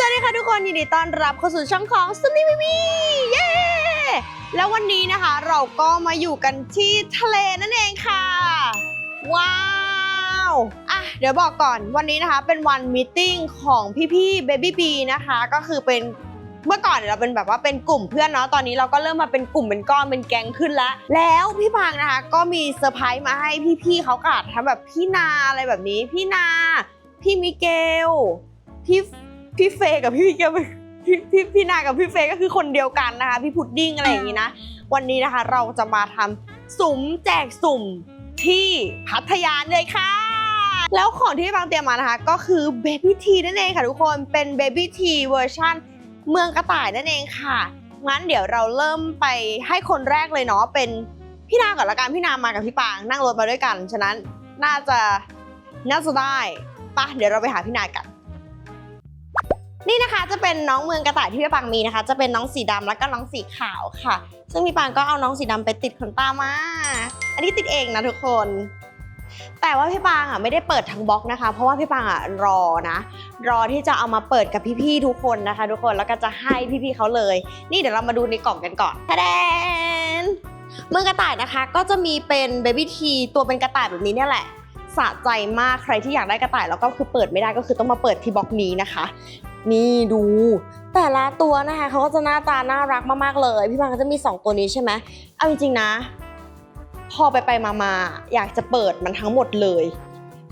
สวัสดีค่ะทุกคนยินดีต้อนรับเข้าสู่ช่องของซุนี่มิมีเย้แล้ววันนี้นะคะเราก็มาอยู่กันที่ทะเลนั่นเองค่ะ ว้าวอะเดี๋ยวบอกก่อนวันนี้นะคะเป็นวันมีตติ้งของพี่ๆเบบี้บีนะคะ ก็คือเป็นเมื่อก่อนเนี่ยเราเป็นแบบว่าเป็นกลุ่มเพื่อนเนาะตอนนี้เราก็เริ่มมาเป็นกลุ่มเป็นก้อนเป็นแก๊งขึ้นแล้ว แล้วพี่พังนะคะ ก็มีเซอร์ไพรส์มาให้พี่ๆเขากาดทำแบบพี่นาอะไรแบบนี้ พี่นา พี่มิเกลพี่ พี่เฟย์กับพี่มิเกลเป็นพี่พี่พี่นากับพี่เฟย์ก็คือคนเดียวกันนะคะ พี่พุดดิ้งอะไรอย่างนี้นะ วันนี้นะคะเราจะมาทำสุ่มแจกสุ่มที่พัทยาเลยค่ะ แล้วของที่พี่บางเตรียมมานะคะ ก็คือเบบี้ทีนั่นเองค่ะทุกคนเป็นเบบี้ทีเวอร์ชันเมืองกระต่ายนั่นเองค่ะงั้นเดี๋ยวเราเริ่มไปให้คนแรกเลยเนาะเป็นพี่นาก่อนละกันพี่นามากับพี่ปางนั่งรถมาด้วยกัน ฉะนั้นน่าจะน่าจะได้ปะเดี๋ยวเราไปหาพี่นากัน นี่นะคะจะเป็นน้องเมืองกระต่ายที่พี่ปางมีนะคะ จะเป็นน้องสีดำแล้วก็น้องสีขาวค่ะ ซึ่งพี่ปางก็เอาน้องสีดำไปติดขนตามา อันนี้ติดเองนะทุกคน แต่ว่าพี่ปางอะไม่ได้เปิดทั้งบล็อกนะคะ เพราะว่าพี่ปางอะรอนะ รอที่จะเอามาเปิดกับพี่ๆทุกคนนะคะ ทุกคนแล้วก็จะให้พี่ๆเขาเลย นี่เดี๋ยวเรามาดูในกล่องกันก่อนทะแดนเมืองกระต่ายนะคะ ก็จะมีเป็นเบบี้ทีตัวเป็นกระต่ายแบบนี้เนี่ยแหละสะใจมากใครที่อยากได้กระต่ายแล้วก็คือเปิดไม่ได้ก็คือต้องมาเปิดที่บล็อกนี้นะคะนี่ดู แต่ละตัวนะคะเขาก็จะหน้าตาน่ารักมากๆเลย พี่บางก็จะมี 2 ตัวนี้ใช่ไหมเอาจริงๆนะ พอไปไปๆมาๆอยากจะเปิดมันทั้งหมดเลย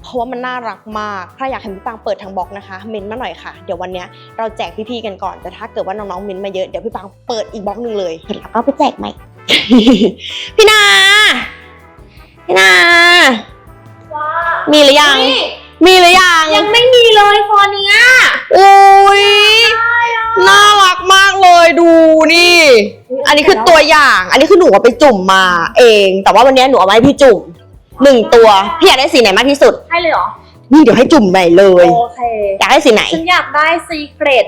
เพราะว่ามันน่ารักมากถ้าอยากให้พี่ปางเปิดทั้งบล็อกนะคะเมนต์มาหน่อยค่ะ เดี๋ยววันเนี้ยเราแจกพี่ๆกันก่อนแต่ถ้าเกิดว่าน้องๆเมนต์มาเยอะเดี๋ยวพี่ปางเปิดอีกบล็อกหนึ่งเลยเสร็จแล้วก็ไปแจกใหม่พี่นาพี่นาว่ามีหรือยัง มีหรือยังยังไม่มีเลยคอเนี้ยโอ้ยน่ารักมากเลยดูนี่ อันนี้คือตัวอย่าง อันนี้คือหนูเอาไปจุ่มมาเอง แต่ว่าวันนี้หนูเอามาให้พี่จุ่มหนึ่งตัวพี่อยากได้สีไหนมากที่สุด ให้เลยเหรอ นี่เดี๋ยวให้จุ่มใหม่เลยโอเคอยากได้สีไหนฉันอยากได้ซีเกรต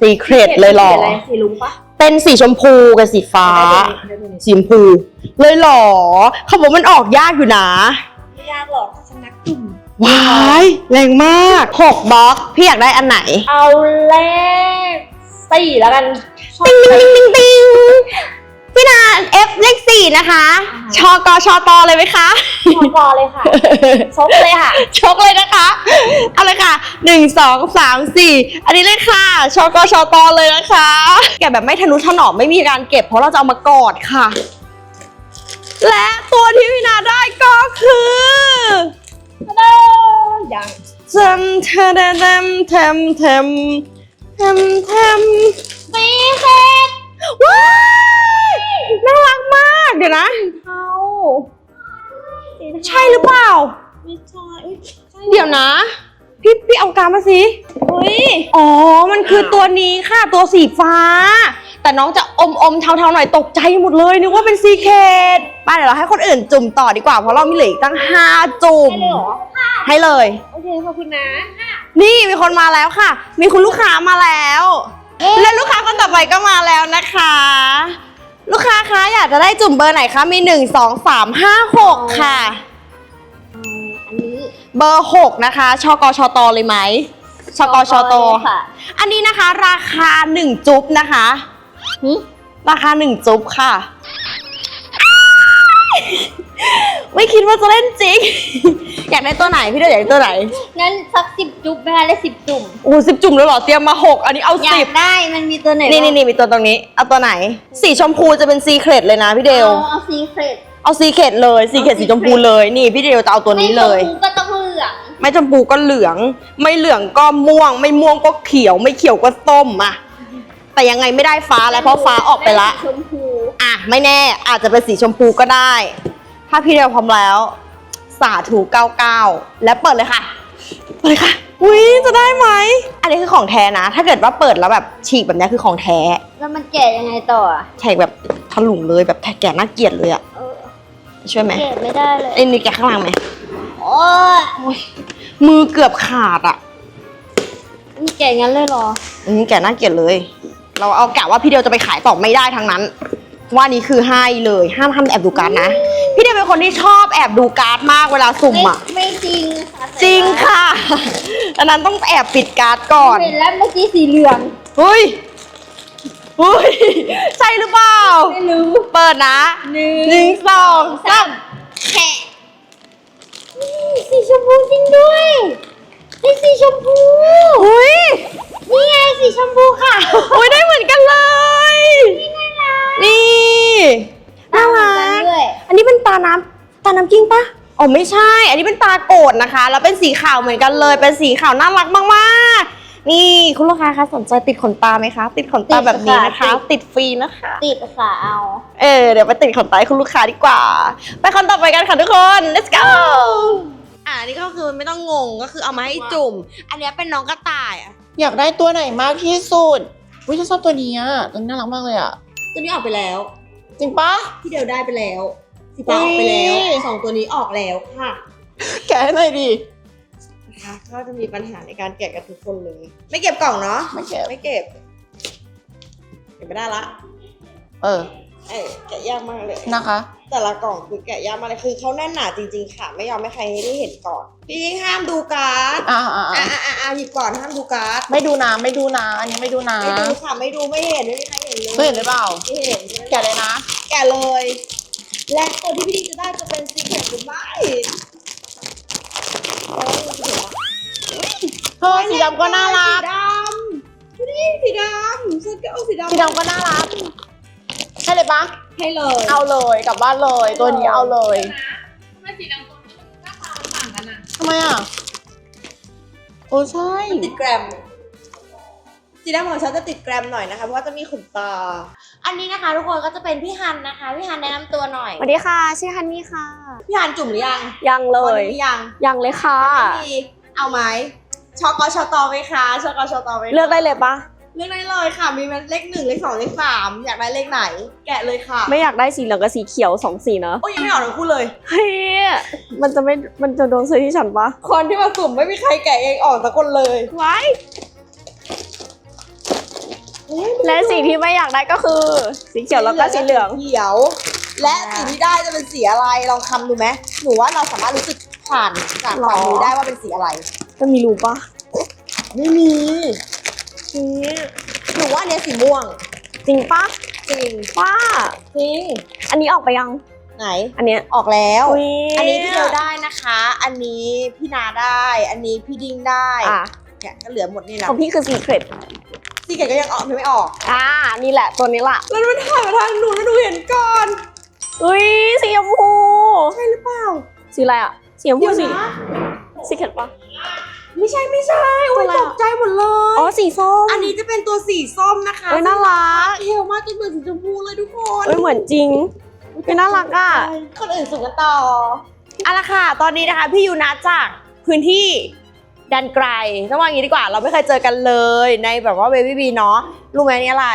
สีเครดเลยเหรออะไรสีลุงปะเป็นสีชมพูกับสีฟ้าได้ตัวนี้สีชมพู เลยเหรอเขาบอกมันออกยากอยู่นะไม่ยากหรอกฉันนักจุ่ม ว้ายแรงมากหกบล็อก พี่อยากได้อันไหน เอาเลขสี่แล้วกันชอบติ๊งติ๊งติ๊งติ๊งพี่นา F เลขสี่นะคะชกชตเลยไหมคะ ชอบรอเลยค่ะชกเลยค่ะ ชกเลยนะคะ เอาเลยค่ะหนึ่งสองสามสี่อันนี้เลยค่ะชกชตเลยนะคะ แกะแบบไม่ทะนุถนอมไม่มีการเก็บเพราะเราจะเอามากอดค่ะ และตัวที่พี่นาได้ก็คือ ยังเทมเทมเทมเทมเทมเทมเทมซีเกรตว้ายน่ารักมากเดี๋ยวนะเทาใช่หรือเปล่าไม่ใช่อุ๊ยใช่เดี๋ยวนะ พี่พี่เอาการดมาสิเฮ้ยอ๋อมันคือตัวนี้ค่ะตัวสีฟ้า แต่น้องจะอมอมๆเทาๆหน่อยตกใจหมดเลยนึกว่าเป็นซีเคดป้าเดี๋ยวเราให้คนอื่นจุ่มต่อดีกว่าเพราะเรามีเหลืออีกตั้ง5จุ่มให้เลยเหรอ ให้เลย โอเคขอบคุณนะ นี่มีคนมาแล้วค่ะ มีคุณลูกค้ามาแล้วและลูกค้าคนต่อไปก็มาแล้วนะคะ ลูกค้าคะอยากจะได้จุ่มเบอร์ไหนคะมี 1 2 3 5 6 ค่ะอันนี้เบอร์ 6 นะคะ ชกชตเลยไหมชกชต ค่ะ อันนี้นะคะราคา 1 จุ๊บนะคะ หึราคา1จุ๊บค่ะ ไม่คิดว่าจะเล่นจริง อยากได้ตัวไหนพี่เดียวอยากได้ตัวไหน งั้นสักสิบจุ๊บไปเลยสิบจุ่ม โอ้สิบจุ่มเลยเหรอ เตรียมมา6อันนี้เอาอยาสิบกได้มันมีตัวไหนนี่นี่นี่มีตัวตรงนี้ เอาตัวไหน สีชมพูจะเป็นซีเครตเลยนะพี่เดเดวเอาซีเครตเอาซีเครตเลยซีเครตเอาสี secret ชมพูเลย นี่พี่เดวจะเอาตัวนี้เลย ไม่ชมพูก็ต้องเหลืองไม่ชมพูก็เหลือง ไม่เหลืองก็ม่วง ไม่ม่วงก็เขียว ไม่เขียวก็ส้มอะ แต่ยังไงไม่ได้ฟ้าแล้วเพราะฟ้าออกไปละชมพูอะไม่แน่อาจจะเป็นสีชมพูก็ได้ ถ้าพี่เดียวพร้อมแล้ว สาธุ99 และเปิดเลยค่ะเปิดเลยค่ะอุ้ยจะได้ไหม อันนี้คือของแท้นะ ถ้าเกิดว่าเปิดแล้วแบบฉีกแบบนี้คือของแท้ แล้วมันแก่ยังไงต่ออะแฉกแบบถลุงเลยแบบแก่น่าเกลียดเลยอะเออช่วยไหมแก่ไม่ได้เลย เอ้ยนี่แกะข้างล่างไหมโอ้ยมือเกือบขาดอะมันแก่งั้นเลยเหรออืมแกะน่าเกลียดเลย เราเอากะว่าพี่เดียวจะไปขายต่อไม่ได้ทั้งนั้น ว่านี่คือให้เลยห้ามห้ามแอบดูการ์ดนะ พี่เดย์เป็นคนที่ชอบแอบดูการ์ดมากเวลาสุ่มอะ ไม่จริงค่ะจริงค่ะดังนั้นต้องแอบปิดการ์ดก่อน เห็นแล้วเมื่อกี้สีเหลือง เฮ้ยเฮ้ย ใช่หรือเปล่า ไม่รู้เปิดนะหนึ่งหนึ่งสองสามแฉะนี่สีชมพูจริงด้วย นี่สีชมพูเฮ้ยนี่ไงสีชมพูค่ะโอ้ยได้เหมือนกันเลย นี่ไงล่ะนี่น่ารักด้วยอันนี้เป็นตาน้ำตาน้ำกิ้งปะอ๋อไม่ใช่ อันนี้เป็นตาโกรธนะคะ แล้วเป็นสีขาวเหมือนกันเลย เป็นสีขาวน่ารักมากๆ นี่คุณลูกค้าคะสนใจติดขนตาไหมคะ ติดขนตาแบบนี้นะคะ ติดฟรีนะคะ ติดค่ะเอา เออเดี๋ยวไปติดขนตาให้คุณลูกค้าดีกว่า ไปคนต่อไปกันค่ะทุกคน let's go อ่านี่ก็คือไม่ต้องงงก็คือเอามาให้จุ่ม อันเนี้ยเป็นน้องกระต่ายอะอยากได้ตัวไหนมากที่สุดวิฉันชอบตัวนี้อะตัวนี้น่ารักมากเลยอะ ตัวนี้ออกไปแล้ว จริงปะ พี่เดียวได้ไปแล้วสีฟ้าออกไปแล้วอุ๊ย สองตัวนี้ออกแล้วค่ะแกะให้หน่อยดินะคะก็จะมีปัญหาในการแกะกันทุกคนเลย ไม่เก็บกล่องเนาะไม่แกะไม่เก็บเก็บไม่ได้ละ เออ เอ้ยแกะยากมากเลยนะคะ แต่ละกล่องคือแกะยากมากเลยคือเขาแน่นหนาจริงๆค่ะ ไม่ยอมให้ใครได้เห็นก่อน พี่ยิ่งห้ามดูการ์ดอ่าอ่าอะอ่าอะอะอะหยิบก่อนห้ามดูการ์ดไม่ดูนะไม่ดูนะอันนี้ไม่ดูนะไม่ดูค่ะไม่ดูไม่เห็นไม่มีใครเห็นเลยเคยเห็นหรือเปล่า ไม่เห็นใช่ไหมแกะเลยนะ แกะเลย และตัวที่พี่ดีจะได้จะเป็นซีเค็ดหรือไม่เอ้ยเห็นปะ เฮ้ยสีดำก็น่ารัก สีดำพี่ดีสีดำฉันก็เอาสีดำสีดำก็น่ารักให้เลยปะ ให้เลยเอาเลยกลับบ้านเลย ตัวนี้เอาเลยทำไมสีดำตัวนี้หน้าตามันต่างกันอะทำไมอะ โอ้ใช่ ติดแกรมสีดำของฉันจะติดแกรมหน่อยนะคะ เพราะว่าจะมีขนตา อันนี้นะคะ ทุกคนก็จะเป็นพี่ฮันนะคะ พี่ฮันแนะนำตัวหน่อย สวัสดีค่ะชื่อฮันนี่ค่ะ พี่หานจุ่มหรือยังยังเลวันย นี้ยังยังเลยค่ะ ไม่มีเอาไหมชอกอชอตอไหมคะชอกอชอตอไหมคะ เลือกได้เลยปะ เลือกได้เลยค่ะ มีเลขหนึ่งเลขสองเลขสามอยากได้เลขไหน แกะเลยค่ะ ไม่อยากได้สีเหลืองกับสีเขียวสองสีเนอะโอ้ยยังไม่ออกทั้งคู่เลย เฮ้ยมันจะไม่มันจะโดนซื้อที่ฉันปะคนที่มาสุ่มไม่มีใครแกะเองออกสักคนเลยไว้และสีที่ไม่อยากได้ก็คือ สีเขียวแล้วก็สีเหลืองเขียว และสีที่ได้จะเป็นสีอะไรลองคำดูไหมหนูว่าเราสามารถรู้สึกผ่านจากหรอฝ่ามือได้ว่าเป็นสีอะไร จะมีรูปะไม่มี หนูว่าอันเนี้ยสีม่วง จริงปะจริงป้าจริง อันนี้ออกไปยัง ไหน อันเนี้ยออกแล้วอุ๊ยอันนี้พี่เดียวได้นะคะ อันนี้พี่นาได้ อันนี้พี่ดิ้งได้อะเนี่ยก็เหลือหมดนี่แหละของพี่คือสีเครดสีเกตก็ยังออกไม่ออก อ่า นี่แหละตัวนี้ล่ะ แล้วมันถ่ายมาทางหนูแล้วหนูเห็นก่อน อุ้ยสีชมพู ใช่หรือเปล่า สีอะไรอะสีชมพูเดี๋ยวสีนะสีเครดปะ ไม่ใช่ไม่ใช่โอ้ยตัวอะไรตอะกใจหมดเลย อ๋อสีส้มอันนี้จะเป็นตัวสีส้มนะคะเอ้ยน่ารักเทลมากจนเหมือนสีชมพูเลยทุกคนเอ้ยเหมือนจริงเอ้ยน่ารักอะคนอื่นสุ่มกันต่อเอาละค่ะ ตอนนี้นะคะ พี่ยูนัทจากพื้นที่ดันไกลต้องว่าอย่างนี้ดีกว่า เราไม่เคยเจอกันเลยในแบบว่าเบบี้บีเนาะรู้ไหมอันนี่อะไร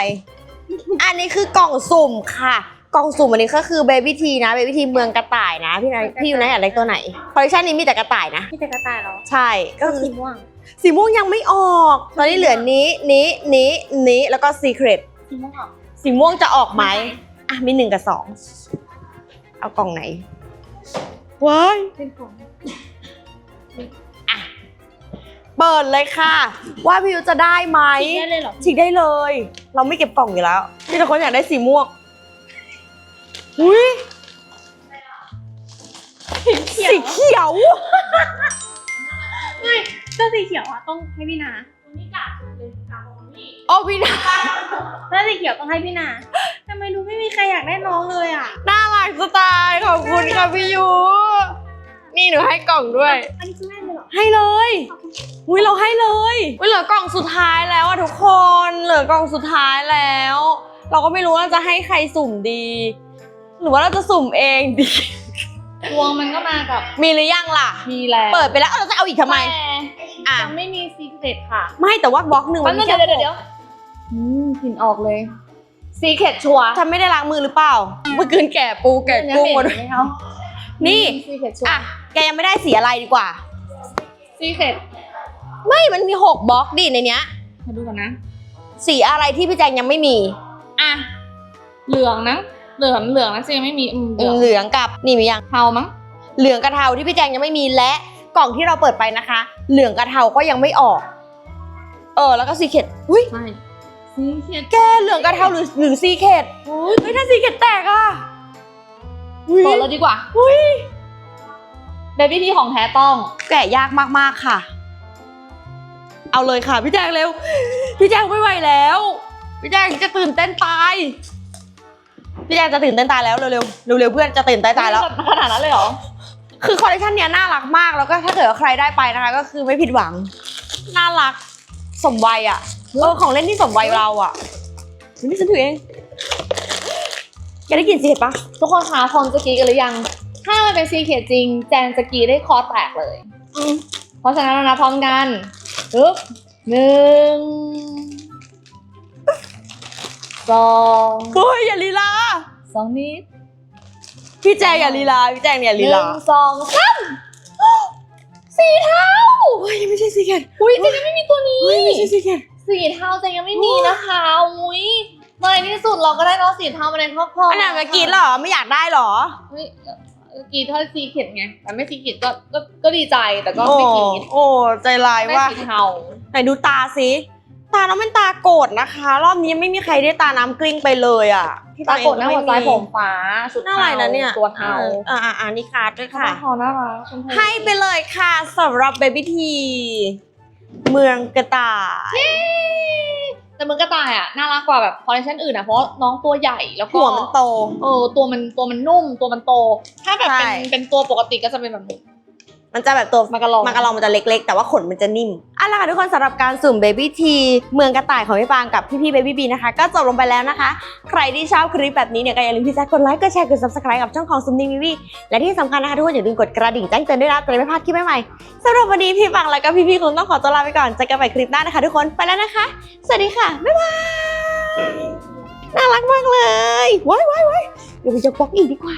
อันนี้คือกล่องสุ่มค่ะ กล่องสุ่มอันนี้ก็คือเบบี้ทีนะเบบี้ทีเมืองกระต่ายนะ พี่นายพี่ยูนัทอยากได้ตัวไหนคอลเลคชันนี้มีแต่กระต่ายนะ พี่จะกระต่ายเหรอใช่ก็ก็คือสีม่วงสีม่วงยังไม่ออก ตอนนี้เหลือนี้นี้นี้นี้แล้วก็ซีเครตสีม่วงออกสีม่วงจะออกไหมอะมีหนึ่งกับสองเอากล่องไหนว้ายเป็นของเปิดเลยค่ะ ว่าพี่ยุจะได้ไหมสีได้เลยเหรอฉีกได้เลย เราไม่เก็บกล่องอยู่แล้วพี่ทุกคนอยากได้สีม่วง อุ้ยสีเขียว ไม่ก็สีเขียวอะต้องให้พี่นานี่กาดเลยกาดของนี่โอ้พี่นาถ้าสีเขียวต้องให้พี่นาทำไมดูไม่มีใครอยากได้น้องเลยอะน่ารักสไตล์ขอบคุณค่ะพี่ยุนี่หนูให้กล่องด้วย อันนี้คือแม่เลยเหรอให้เลย อุ้ยเราให้เลยอุ้ยเหลือกล่องสุดท้ายแล้วอะทุกคน เหลือกล่องสุดท้ายแล้ว เราก็ไม่รู้ว่าจะให้ใครสุ่มดี หรือว่าเราจะสุ่มเองดีดวงมันก็มากับมีหรือยังล่ะ มีแล้วเปิดไปแล้วเราจะเอาอีกทำไมอะ ยังไม่มีซีเครตค่ะไม่แต่ว่าบล็อกหนึ่งแป๊มับนนึมีงแค่เดี๋ยวเดี๋ยวเดี๋ยวอืมกลิ่นออกเลยซีเครตชัวร์ฉันไม่ได้ล้างมือหรือเปล่า เมื่อคืนแก่ปูแก่กุ้งหมดไหมเขานี่ ซีเครตชัวอะร์แกยังไม่ได้สีอะไรดีกว่า ซีเครตไม่มันมีหกบล็อกดิในเนี้ย มาดูกันนะ สีอะไรที่พี่แจงยังไม่มี อะ เหลืองนะ เหลืองเหลืองนะสิยังไม่มีอืมเหลืองเหลืองกับนี่มียัง เทามั้งเหลืองกระเทาที่พี่แจงยังไม่มีและกล่องที่เราเปิดไปนะคะ เหลืองกระเทาก็ยังไม่ออก เออแล้วก็ซีเคดอุ้ยใช่สีเขียวแกเหลืองกระเทาหรือหรือซีเคดเฮ้ยถ้าซีเคดแตกอะอุ๊ยเปิดเลยดีกว่าอุ้ยเบบี้ทีของแท้ต้อง แกะยากมากๆค่ะ เอาเลยค่ะพี่แจงเร็ว พี่แจงไม่ไหวแล้ว พี่แจงจะตื่นเต้นตาย พี่แจงจะตื่นเต้นตายแล้วเร็วๆเร็วๆเพื่อนจะตื่นเต้นตายแล้วขนาดนั้นเลยเหรอ คือคอลเลคชันเนี้ยน่ารักมากแล้วก็ถ้าเกิดว่าใครได้ไปนะคะ ก็คือไม่ผิดหวัง น่ารักสมวัยอะเออของเล่นที่สมวัยเราอะนี่ฉันถือเองแกได้กลินสิเห็ดปะทุกคนคะพร้อมจะกรีดกันหรือยัง ถ้ามันเป็นซีเขียจริง แจนจะกรีดได้คอแตกเลย เพราะฉะนั้นเรานะพร้อมกันปึ๊บหนึ่ง สองเฮ้ยอย่าลีลาสองนิดพี่แจงอย่าลีลาพี่แจงอย่าหลีนึ่ลางสองสามสีเทาเฮ้ยยังไม่ใช่ซีเกตอุ้ยเจนยังไม่มีตัวนี้ เฮ้ยไม่ใช่ซีเกต สีเทาเจนยังไม่มีนะคะอุ้ยเมื่อในที่สุดเราก็ได้น้องสีเทามาในครอบครัวอันนั้นเมื่อกี้เหรอไม่อยากได้เหรอ เฮ้ยเมื่อกี้ถ้าสีเขียดไงแต่ไม่สีเขียดก็ก็ก็ดีใจแต่ก็โอ้ไม่กรีดโอ้ใจลายไม่ว่าสีเทาไหนดูตาสิ ตาน้องเป็นตาโกรธนะคะ รอบนี้ไม่มีใครได้ตาน้ำกลิ้งไปเลยอะพี่ปรากฏหน้าหัวใจผมฟ้าชุดน่าเทาอะไรนะเนี่ยตัวเทาอ่าอ่าอ่านี่คาร์ดด้วยค่ะค่ะเทาน่ารักชมพูให้ไปเลยค่ะสำหรับเบบี้ทีเมืองกระต่าย แต่มึงกระต่ายอะน่ารักกว่าแบบคอลเลคชันอื่นอะเพราะน้องตัวใหญ่แล้วก็หัวมันโต เออตัวมันตัวมันนุ่มตัวมันโต ถ้าแบบเป็นใช่เป็นตัวปกติก็จะเป็นแบบนี้ มันจะแบบตัวมากระลองมันกระลองมันจะเล็กๆ แต่ว่าขนมันจะนิ่มเอาล่ะค่ะทุกคนสำหรับการสุ่มเบบี้ทีเมืองกระต่ายของพี่ปางกับพี่ๆเบบี้บีนะคะ ก็จบลงไปแล้วนะคะ ใครที่ชอบคลิปแบบนี้เนี่ยก็อย่าลืมที่จะกดไลค์ กดแชร์ กด subscribe กับช่องของซุมนิ่งบีบีและที่สำคัญนะคะทุกคนอย่าลืมกดกระดิ่งแจ้งเตือนด้วยนะจะได้ไม่พลาดคลิปใหม่ๆสำหรับวันนี้พี่ปังแล้วก็พี่ๆคงต้องขอตัวลาไปก่อนเจอกันใหม่คลิปหน้านะคะทุกคนไปแล้วนะคะ สวัสดีค่ะบ๊ายบายน่ารักมากเลยว้ายว้ายว้ายเดี๋ยวไปยกบล็อกอีกดีกว่า